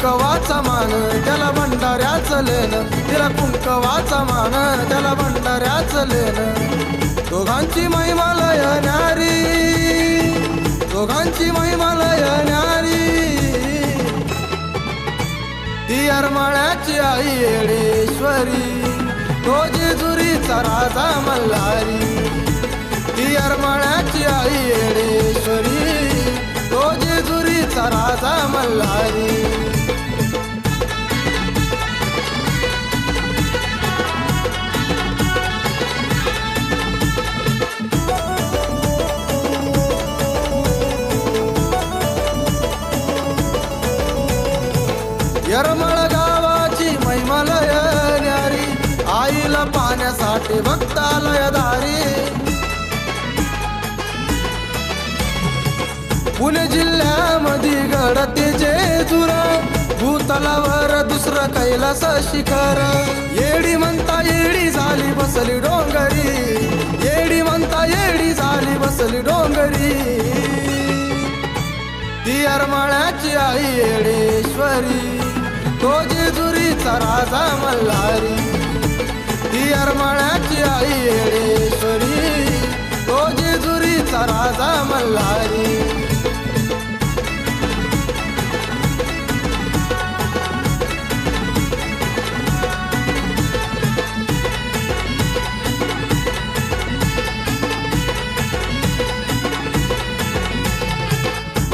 कुंकवाचा मान त्याला भंडाऱ्याच लेन. तिला कुंकवाचा मान त्याला भंडाऱ्याच लेन. दोघांची महिमालय न्यारी. दोघांची महिमालय न्यारी. ती अरमाळ्याची आई येडेश्वरी. तो जेजुरीचा राजा मल्हारी. ती अरमाळ्याची आई येडेश्वरी. तो जेजुरीचा राजा मल्हारी. यरमळ गावाची मैमलय न्यारी आईला पाण्यासाठी भक्तालय दारी. पुणे जिल्ह्यामध्ये घडते जेजुरा. भूतलावर दुसरं कैलास शिखर. येडी म्हणता येडी झाली बसली डोंगरी. येडी म्हणता येडी झाली बसली डोंगरी. ती अरमाळ्याची आई येडेश्वरी. तो जेजुरीचा राजा मल्हारी. ती अरमाळ्याची आई येडेश्वरी. तो जेजुरीचा राजा मल्हारी.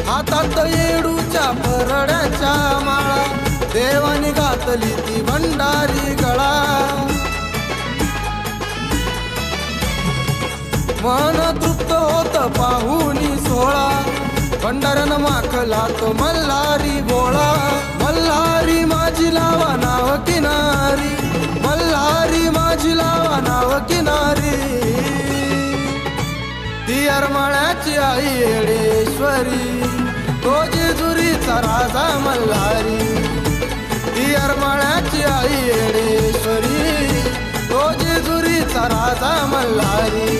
हातात येडूच्या परड्या देवानी घातली ती भंडारी गळा. मन तृप्त होत पाहुनी सोळा. भंडाऱ्यानं माखला तो मल्हारी गोळा. मल्हारी माझी लावा नाव किनारी. मल्हारी माझी लावा नाव किनारी. ती अरमाळ्याची आई येडेश्वरी. तो जेजुरीचा राजा अरमाळ्याची येडेश्वरी तो राजा मल्हारी.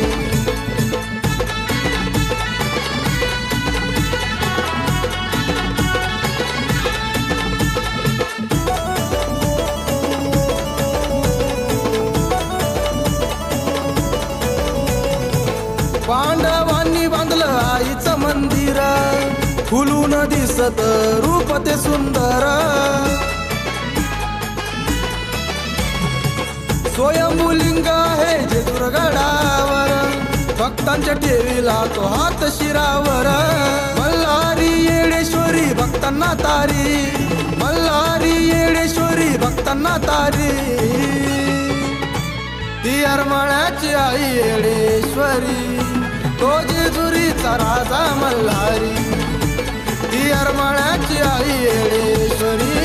पांडवांनी बांधलं आईचं मंदिर फुलून दिसत रूप ते सुंदर. स्वयंभूलिंग आहे जेजुरगडावर भक्तांच्या ठेवीला तो हात शिरावर. मल्हारी येडेश्वरी भक्तांना तारी. मल्हारी येडेश्वरी भक्तांना तारी. ती अरमळ्याची आई येडेश्वरी. तो जेजुरीचा राजा मल्हारी. ती अरमळ्याची आई येडेश्वरी.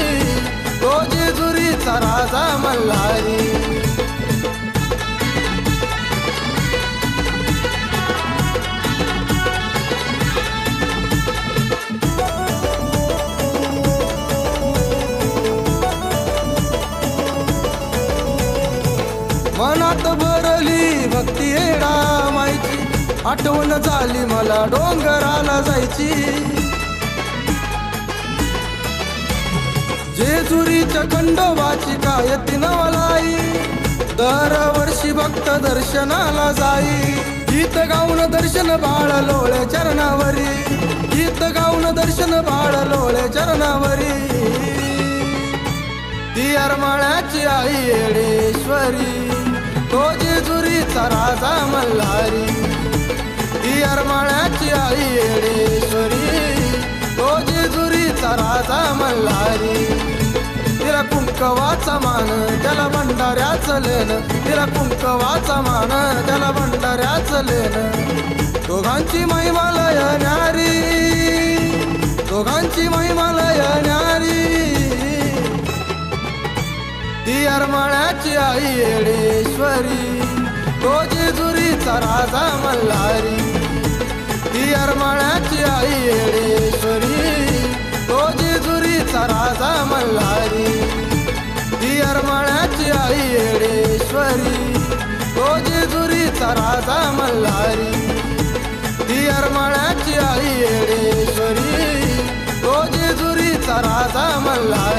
भरली भक्ती येडा आठवण झाली मला डोंगराला जायची. जेजुरीच्या खंडोबाची काय नवलाई. दरवर्षी भक्त दर्शनाला जाई. गीत गाऊन दर्शन बाळ लोळे चरणावरी. गीत गाऊन दर्शन बाळ लोळे चरणावरी. ती अरमाळ्याची आई येडेश्वरी. तो जेजुरीचा राजा मल्हारी. ती अरमाळ्याची आई येडेश्वरी. तो जेजुरीचा राजा मल्हारी. तिला कुंकवाचा मान त्याला भंडाऱ्याचं लेन. तिला कुंकवाचा मान त्याला भंडाऱ्याचं लेन. दोघांची महिमालय न्यारी. दोघांची महिमा ती आई येडेश्वरी. तो जेजुरीचा राजा मल्हारी. ती अरमाळ्याची आई येडेश्वरी. तो जेजुरीचा राजा मल्हारी. ती अरमाळ्याची आई येडेश्वरी. तो जेजुरीचा राजा मल्हारी. ती अरमाळ्याची आई येडेश्वरी. तो जेजुरीचा राजा मल्हारी.